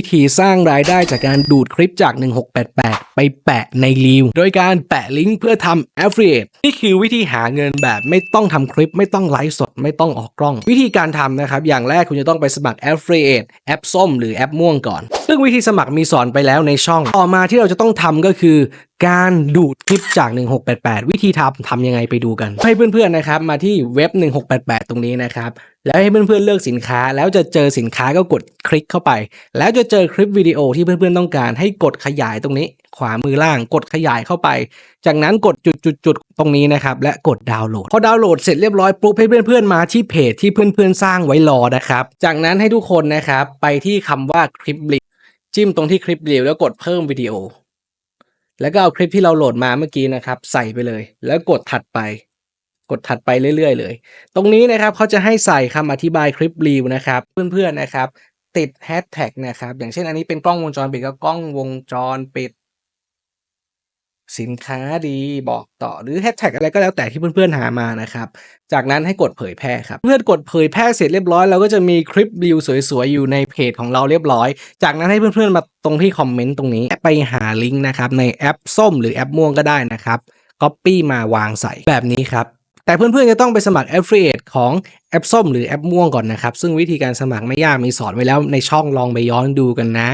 วิธีสร้างรายได้จากการดูดคลิปจาก 1688 ไปแปะในรีวโดยการแปะลิงก์เพื่อทำ affiliate นี่คือวิธีหาเงินแบบไม่ต้องทำคลิป ไม่ต้องไลฟ์สด ไม่ต้องออกกล้อง วิธีการทำนะครับ อย่างแรกคุณจะต้องไปสมัคร affiliate แอปส้มหรือแอปม่วงก่อน ซึ่งวิธีสมัครมีสอนไปแล้วในช่อง ต่อมาที่เราจะต้องทำก็คือ การดูดคลิปจาก 1688 วิธีทำทำยังไงไปดูกัน ให้เพื่อนๆนะครับมาที่เว็บ 1688 ตรงนี้นะครับ แล้วให้เพื่อนๆเลือกสินค้า แล้วจะเจอสินค้าก็กดคลิกเข้าไป แล้วจะเจอคลิปวิดีโอที่เพื่อนๆต้องการ ให้กดขยายตรงนี้ ขวามือล่างกดขยายเข้าไป จากนั้นกดจุดๆตรงนี้นะครับและกดดาวน์โหลดพอดาวน์โหลดเสร็จเรียบร้อยปุ๊บให้เพื่อนๆมาที่เพจที่เพื่อนๆ สร้างไว้รอนะครับ จากนั้นให้ทุกคนนะครับไปที่คำว่าคลิปรีจิ้มตรงที่คลิปเรียวแล้วกดเพิ่มวิดีโอ แล้วก็เอาคลิปที่เราโหลดมาเมื่อกี้นะครับ ใส่ไปเลย แล้วกดถัดไป กดถัดไปเรื่อยๆ เลย ตรงนี้นะครับเขาจะให้ใส่คำอธิบายคลิปรีวนะครับ เพื่อนๆนะครับ ติดแฮชแท็กนะครับ อย่างเช่นอันนี้เป็นกล้องวงจรปิดก็กล้องวงจรปิด สินค้าดีบอกต่อหรือแฮชแท็กอะไรก็แล้วแต่ที่เพื่อนๆหามานะครับ จากนั้นให้กดเผยแพร่ครับ เพื่อนกดเผยแพร่เสร็จเรียบร้อยเราก็จะมีคลิปวิวสวยๆอยู่ในเพจของเราเรียบร้อย จากนั้นให้เพื่อนๆมาตรงที่คอมเมนต์ตรงนี้ ไปหาลิงก์นะครับในแอปส้มหรือแอปม่วงก็ได้นะครับ Copy มาวางใส่แบบนี้ครับแต่เพื่อนๆจะต้องไปสมัคร Affiliate ของแอปส้มหรือแอปม่วงก่อนนะครับ ซึ่งวิธีการสมัครไม่ยากมีสอนไว้แล้วในช่องลองไปย้อนดูกันนะ